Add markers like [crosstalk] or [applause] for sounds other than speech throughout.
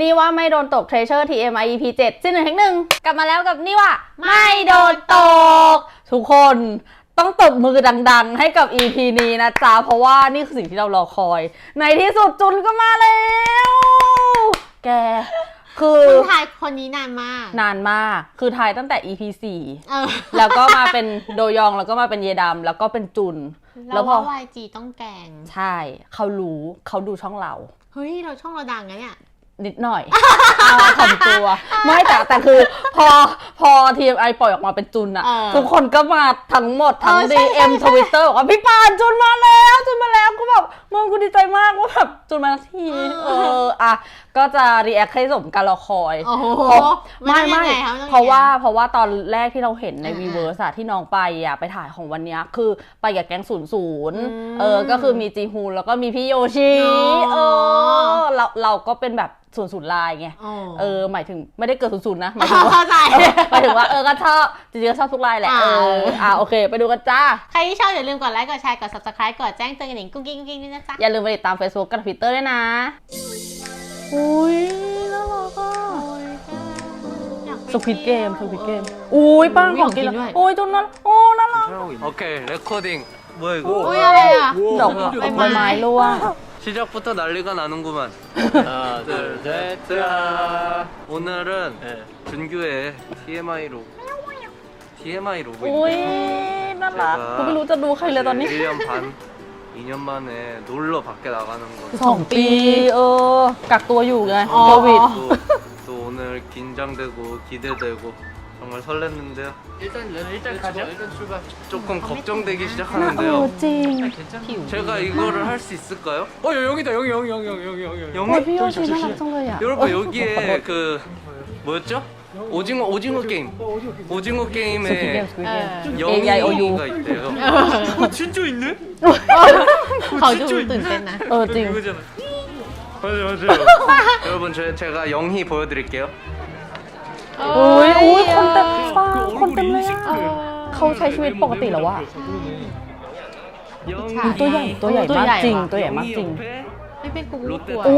นี่ว่าไม่โดนตก Treasure TMI EP 7ซีนหนึ่งแห่งหนึ่งกลับมาแล้วกับนี่ว่า ไม่โดนตก ทุกคนต้องตบมือดังๆ ให้กับ EP นี้นะจ๊ะ เพราะว่านี่คือสิ่งที่เรารอคอย ในที่สุดจุนก็มาแล้ว แก คือคุณทายคนนี้นานมาก นานมาก คือทายตั้งแต่ EP เออ4แล้วก็มาเป็นโดยองแล้วก็มาเป็นเยดำแล้วก็เป็นจุน แล้แล้ววพพอ อ YG ต้องแกงใช่ เขารู้เขาดูช่องเรา เฮ้ย เราช่องเราดังนะเนี่ย นิดหน่อยเอาถ่อมตัว ไม่แต่แต่คือ พอพอ TMI ปล่อยออกมาเป็นจุนอะเออทุกคนก็มาทั้งหมด ทั้งเออใช่ DM ใช่ทวิตเตอร์บอกว่าพี่ปานจุนมาแล้ว จุนมาแล้วกูแบบมึงกูดีใจมากว่าแบบจุนมาทันทีเอออะก็จะรีแอคให้สมการรอคอยโอ้โหเพราะนไม่ต้องไม่ยังงคะนต้องเพราะว่ายังไงเพราะว่าตอนแรกที่เราเห็นในอ่าวีเวอร์สอะที่น้องไปอะไปถ่ายของวันเนี้ยคือไปกับแก๊งศูนย์ศูนย์อืมเออ ก็คือมีจีฮูนแล้วก็มีพี่โยชิอ๋อ เออเราเราก็เป็นแบบศูนย์ศูนย์ลายไง โอ้เออหมายถึงไม่ได้เกิดศูนย์ศูนย์นะหมายถึงว่าเข้าใจ เออหมายถึงว่าเออก็ชอบจริงๆก็ชอบทุกลายแหละอ่าเอออ่าโอเค ไปดูกันจ้า ใครที่ชอบอย่าลืมกดไลค์ กดแชร์ กด subscribe กดแจ้งเตือนกันหนิงกุ้งกิ้งกุ้งกิ้งด้วยนะจ๊ะ อย่าลืมไปติดตาม Facebook กับ Twitter ด้วยนะ อุ้ยน่ารักอ่ะ สควิตเกมสควิตเกมอุ้ยป้างของกิน มีของกินด้วย โอ้ยจุนนั้นโอ้น่ารัก 오케이 레코딩 뭐야 이거 อุ้ยอะไรอ่ะ ดอก ใบ ใบ ไม้ ไม้ร่วง 시작부터 난리가 나는구만 하나 둘셋 오늘은 네. 준규의 TMI로 TMI อุ้ย 로그입니다 น่ารักกูไม่รู้จะดูใครเลยตอนนี้ 1년 반 2년 만에 놀러 밖에 나가는 거 สองปี เออ กักตัวอยู่ไง อ๋อ โควิด 또, 또 오늘 긴장되고 기대되고 정말 설렜는데요 일단 일단 가죠 일단 출발 조금 아, 걱정되기 เอ 시작하는데요 อจริง 괜찮아 제가 이거를 할 수 있을까요? 어 영이다 영이 영이 영이 영이 영이 영이 โอ้ย 영희? พี่โยชิน่ารักจังเลยอ่ะ 여러분 โอ้ย 여기에 [laughs] 그 뭐였죠? 오징어 오징어 게임 오징어 สควิตเกม 게임에 สควิตเกม เออ A.I.O.U. 영희가 있대요 어 진짜 있네? เขาดูตื่นเต้นนะ เออจริง 이거잖아 맞아 맞아요 여러분 저, 제가 영희 보여드릴게요 อุ้ยอุ้ยคนเต็มฟ้า 그 คนเต็ม 얼굴이 เลยอะ 인식돼 เขาใช้ชีวิตปกติเหรอวะ 영희 ตัวใหญ่ตัวใหญ่ ตัว มาก ใหญ่ จริง ว่ะ ตัวใหญ่มาก 영희 จริง 옆에 ไม่เป็นกู เรถ กลัว โอ้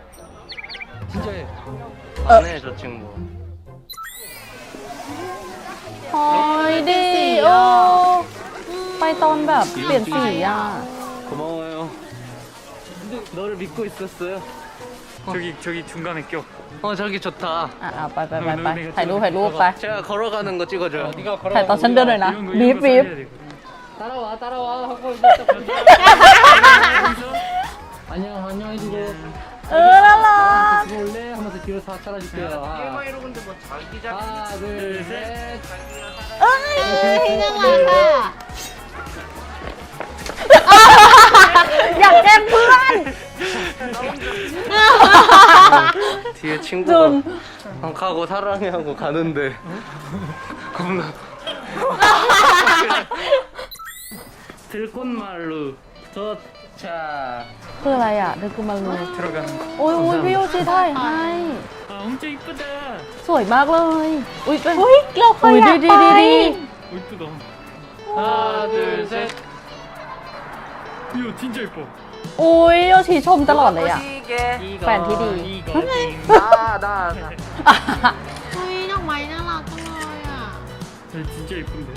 진짜 해 안해 저 친구 โอ้ยดีโอ้ไปตอนแบบเปลี่ยนสีอ่ะ 고마워요 너를 믿고 있었어요 저기 저기 중간에 껴 어 저기 좋다 อ่ะเอาไปไปไปไปถ่ายรูปถ่ายรูปไป 제가 걸어가는 거 찍어줘요 네가 걸어 잘, 너 샌들을 놔. 이런 거, 립, 이런 거 립. 써야 돼. 따라와 따라와 하고 이제 딱 [laughs] 가자. 여기서 안녕 안녕 해주고 으랄라. 들어올래 하면서 뒤로 다 따라줄게요. 하나, TMI로 근데 뭐 자기장 하나, 둘, 셋. 자기가 아, 살아 야, 쟤 불안. 아. 뒤에 친구가 방카고 사랑해하고 가는데 겁나 들꽃말로 저 착 คืออะไรอ่ะเธอคือมาเลย 들어가는 거 โอ้ยโอ้ยพี่โยชิถ่ายให้ 아 엄청 이쁘다 สวยมากเลย อุ้ยเป็น อุ้ยเราเคย อุ้ย อยา ดี ก ดี ไป ดีดี 어, 이쁘다 하나 둘셋 이거 진짜 이뻐 อุ้ยโยชิชมตลอดเลยอ่ะ 이거 팬 디디. 이거 나나 อุ้ยดอกไม้น่ารักจังเลยอ่ะ 진짜 이쁜데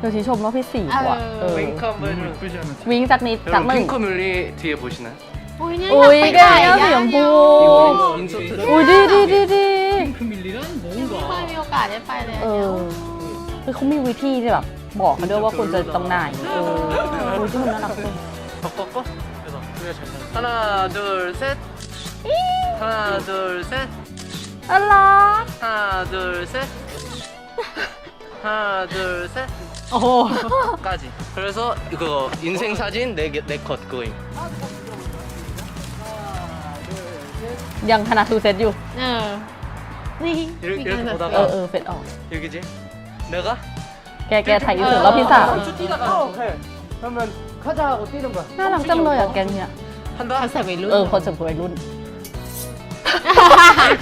โยชิชมว่าพี่สีกว่า เออ เออ 윙크 너무 한번 해줘 이쁘지 않아 วิ่งจากนิดจาก 여러분 หนึ่ง 핑크 뮬리 뒤에 보시나요? อุ้ยเนี่ย อุ้ย อยาก แก ไปถ่าย เอาสีชมพู 이거 인서트 อุ้ยดีดีดีดี 핑크 밀리란 ไม่เคย 뭔가 มีโอกาสได้ไปเลย เออคือเขามีวิธีที่แบบบอกเขาด้วยว่าคุณจะตรงไหนเออโอ้ยที่มันน่ารักเลย 더 꺾어? 그래서 우리가 잘 나가 하나 둘셋 하나 둘셋 อะไร 하나 둘셋 하나 둘셋 โอ้โห 까지 그래서 이거 인생 사진 네컷 그거임 ยังธนาทูเซตอยู่ เออ นี่ 이렇게, มีการ 이렇게 แบบ เออ 보다가 เออเฟดออก 여기지? 내가? แกแกถ่ายอินเสิร์ตรอบที่สาม 쭉 뛰다가 오케이 그러면 카자 하고 뛰는 거야 น่ารักจังเลยอ่ะแกงเนี่ย 한다? คอนเสิร์ตวัยรุ่น เออคอนเสิร์ตวัยรุ่น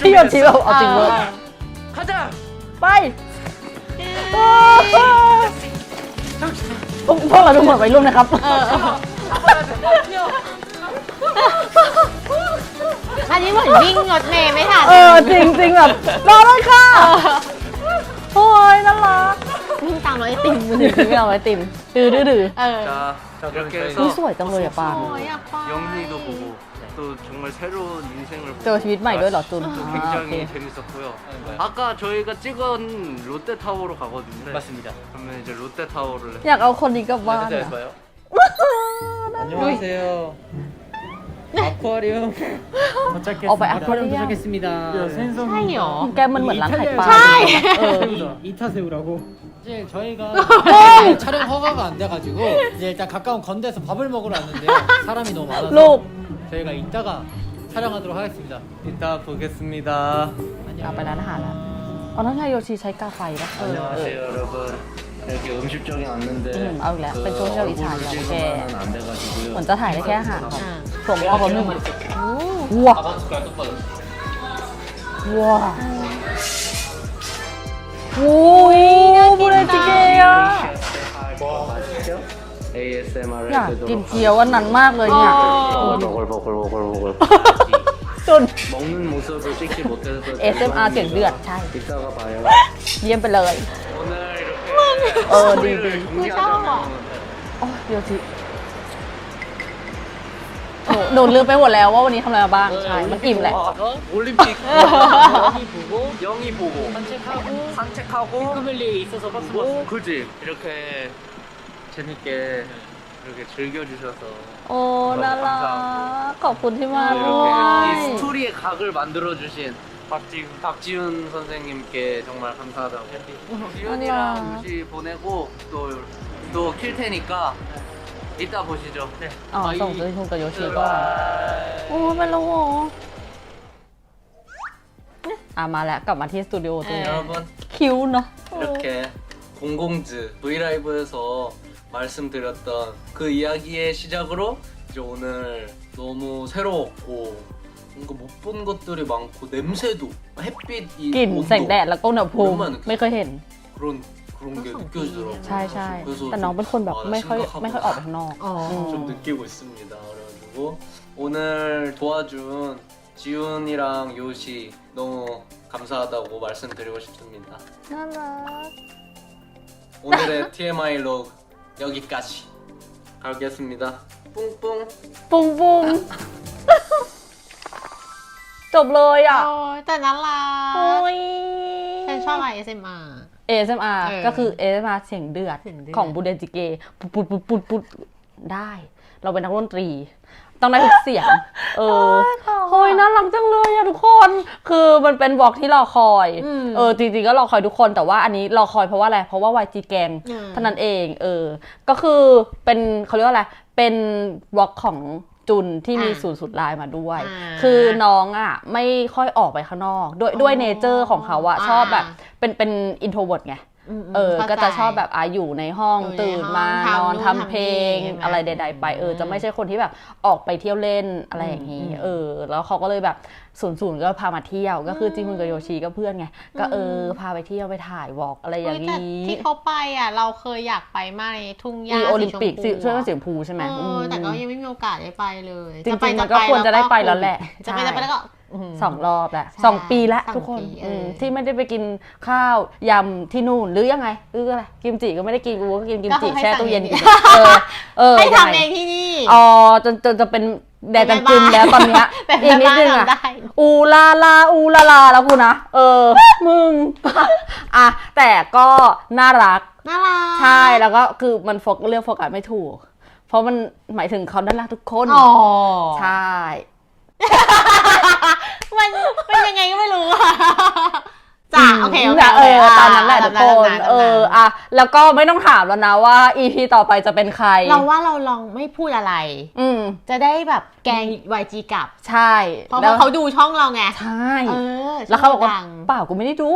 ที่โยนชีแบบเอาจริงเลย 가자! ไป วกพวกเราดูเหมือนวัยรุ่นนะครับเออเอออันนี้เหมือนวิ่งรถเมย์ไม่ทันเออจริงจริงๆแบบรอเลยค่ะโอ้ยน่ารักวิ่งตามรถไอติมมือไม่เอาไอติมดื้อดื้อดื้อ เออ 자 이렇게 นี่ 해서 สวยจังเลยอ่ะปาง โอ้ยอยากไป 영희도 보고 또 정말 새로운 인생을 เจอชีวิตใหม่ด้วยเหรอจุน 또 อ่าโอเค 굉장히 재밌었고요 아까 저희가 찍은 롯데타워로 가거든요 맞습니다. 그러면 이제 롯데타워를 อยากเอาคนนี้กลับบ้าน [laughs] 네, อะ 봐요. 안녕하세요. 아쿠아리움 도착했습니다. 어, 뭐 아쿠아리움. 도착했습니다. ใช่เหรอ แกมันเหมือนร้านขายปลา ใช่ เออ 이타새우라고. 이제 저희가 [laughs] 네. 촬영 허가가 안 돼가지고 이제 일단 가까운 건대에서 밥을 먹으러 왔는데요. 사람이 너무 많아서 ลูก 저희가 이따가 촬영하도록 하겠습니다. 이따 보겠습니다 เอาไปร้านอาหารแล้วอ๋อนั่นไงโยชิใช้กาไฟนะเออเออ 안녕하세요 여러분 이렇게 음식점이 왔는데 음, 아울래. 그 เป็นช่วงที่เราอิจฉา 얼굴을 อยู่โอเค 찍으면 안 돼가지고요 เหมือนจะถ่า ยได้แค่อาหาร อ่า ผมเอาบะหมี่ โอ้ ว้า 아바스가 똑바로. ว้าโอ้ยบุเรจิเกะ 맛있죠? ASMR อยากกินเกี๊ยวอันนั้นมากเลยเนี่ย 버글버글버글버글 จุน 먹는 모습을 찍지 못해서 ASMR เสียงเดือดใช่ 이따가 봐요 [laughs] เยี่ยมไปเลย 오늘 이렇게 [laughs] 어, 네, 스토리를 네. 정리하자면 โอ้ยโยชิ [laughs] โอ้หนูลืมไปหมดแล้วว่าวันนี้ทำอะไรมาบ้าง ใช่ มันอิ่มแหละ 아, 올림픽 영희 보고 영희 보고 산책하고 산책하고 패밀리에 있어서 박스 오, 그지 이렇게 재밌게 이렇게 즐겨주셔서 โอ้น่ารักขอบคุณที่มาด้ว 이렇게 ย 이 스토리의 각을 만들어주신 박지훈, 박지훈 선생님께 정말 감사하다고 지훈이랑 아니야. 유시 보내고 또, 또 킬 테니까 이따 보시죠 네. อ๋อส่งซื้อคุณกับโยชิก่อน โอ้เป็นแล้วเหรออ่ะมาแล้วกลับมาที่สตูดิโอตัวนี้ 여러분 คิ้วเนาะ 이렇게 공공즈 브이라이브에서 말씀드렸던 그 이야기의 시작으로 이제 오늘 너무 새로웠고 뭔가 못 본 것들이 많고 냄새도 햇빛 이 กลิ่น 온도 แสงแดดแล้วก็อุณหภูมิ โอ้มัน ไม่เคยเห็น 그런 그런 게 느껴지더라고요. ใช่ใช่ 그래서 แต่น้องเป็นคนแบบ 아, 나 ไม่ค่อย 심각하구나. ไม่ค่อยออกไปข้างนอก อ๋อ อืม 좀 느끼고 있습니다. 그래가지고 오늘 도와준 지훈이랑 요시 너무 감사하다고 말씀드리고 싶습니다. น่ารัก 오늘의 TMI 록 여기까지 가겠습니다. 뿡뿡 ปุ้งปุ้งจบเลยอ่ะ โอ้ยแต่น่ารั โอ้ ก ย ฉันชอบ ASMR ASMR เออก็คือ ASMR เสียงเดือดเสียงเดือด ของบูเดจิเกปุดปุดปุดปุดปุดได้ เราเป็นนักดนตรี ต้องได้ทุกเสียง เออโอ้ยน่ารักจังเลยอะทุกคน คือมันเป็นบอกที่รอคอย อืมเออจริงๆก็รอคอยทุกคนแต่ว่าอันนี้รอคอยเพราะว่าอะไร เพราะว่า YG แกงอืม เท่านั้นเอง เออ ก็คือเป็นเขาเรียกว่าอะไร เป็นบล็อกของ จุนที่มีอ่าศูนย์สุดลายมาด้วยอ่าคือน้องอะไม่ค่อยออกไปข้างนอก ด้วยด้วยอ๋อเนเจอร์ของเขาอะอ่าชอบแบบเป็นเป็นอินโทรเวิร์ดไงมๆ เออข้าก็จะใจชอบแบบอาอยู่ในห้องอยู่ในตื่นมาห้องนอนทำนู่นทำเพลงทำนี่ใช่ไหมอะไรใด ๆ ไปเออ จะไม่ใช่คนที่แบบออกไปเที่ยวเล่นอะไรอย่างนี้อืมเออ แล้วเขาก็เลยแบบศูนย์ศูนย์ก็พามาเที่ยว ก็คือจิมุนกับโยชิก็เพื่อนไง ก็เออ พาไปเที่ยวไปถ่ายวอล์กอะไรอย่างเฮ้ยแต่นี้ ที่เขาไปอะ เราเคยอยากไปมากในทุ่งหญ้ามีโอลิมปิกสีสิชมพูช่วยกันอะเสียงพูใช่ไหมเออือมแต่ก็ยังไม่มีโอกาสได้ไปเลยจริงๆไปมันก็ควรจะได้ไปแล้วแหละ จะไปใช่จะไปแล้วก็ม สองรอบแหละใช่สองปีแล้วสองทุกคนปีเอออื มที่ไม่ได้ไปกินข้าวยำที่นู่นหรือยังไงหรืออะไรกิมจิก็ไม่ได้กินกูก็กินกิมจิก็คือให้แช่ตู้เย็นสั่งกินอย่างเดียวเออเออให้ยังไงทำเองที่นี่ อ๋อจนจนจะเป็นแดดจังกึมแล้วตอนเนี้ยแต่อีกนิดนึงแม่อะบ้านทำได้ อูลาลาอูลาลาแล้วกูนะ เออ มึง อะ แต่ก็น่ารัก น่ารัก ใช่แล้วก็คือมันโฟกเลือกโฟกัสไม่ถูก เพราะมันหมายถึงเขาน่ารักทุกคน อ๋อ ใช่ มันเป็นยังไงก็ไม่รู้อะจ้ะโอเคโอเคนะโอเอเคอตามนั้นแหละทุกคนตามนั้นตามนั้นเอออะแล้วก็ไม่ต้องถามแล้วนะว่า EP ต่อไปจะเป็นใคร เราว่าเราลองไม่พูดอะไร อืม จะได้แบบแกง YG กลับ ใช่เพราะแล้วว่าเขาดูช่องเราไง ใช่ เออแล้วเขาบอกว่าดัง เปล่ากูไม่ได้ดู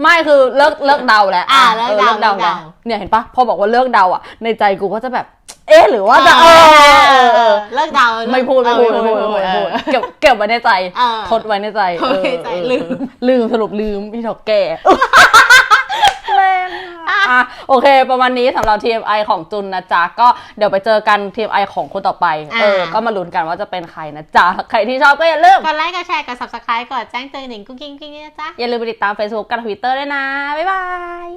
ไม่คือเลิกเลิกเดาแล้วอะเลิกเดาออเดาเลิกแล้เดาวเนี่ยเห็นปะพอบอกว่าเลิกเดาอะในใจกูก็จะแบบ เอ๊ะหรือว่าจะเอเออเออเออเลิกเดาไม่พูดไม่พูดไม่พูดไม่พูดไม่พูดเก็บเก็บไว้ในใจเออ ทดไว้ในใจทดไว้ในใจเออลืม ลืมสรุปลืมพี่ถกแก่แรงอะอะโอเค ประมาณนี้สำหรับ TMI ของจุนนะจ๊ะ ก็เดี๋ยวไปเจอกัน TMI ของคนต่อไปเออก็มาลุ้นกันว่าจะเป็นใครนะจ๊ะ ใครที่ชอบก็อย่าลืมกดไลค์กดแชร์กด subscribe กดแจ้งเตือนหนิงกุ้งกิ้งกิ้งนี่นะจ๊ะ อย่าลืมไปติดตาม Facebook กับ Twitter ด้วยนะ บ๊ายบาย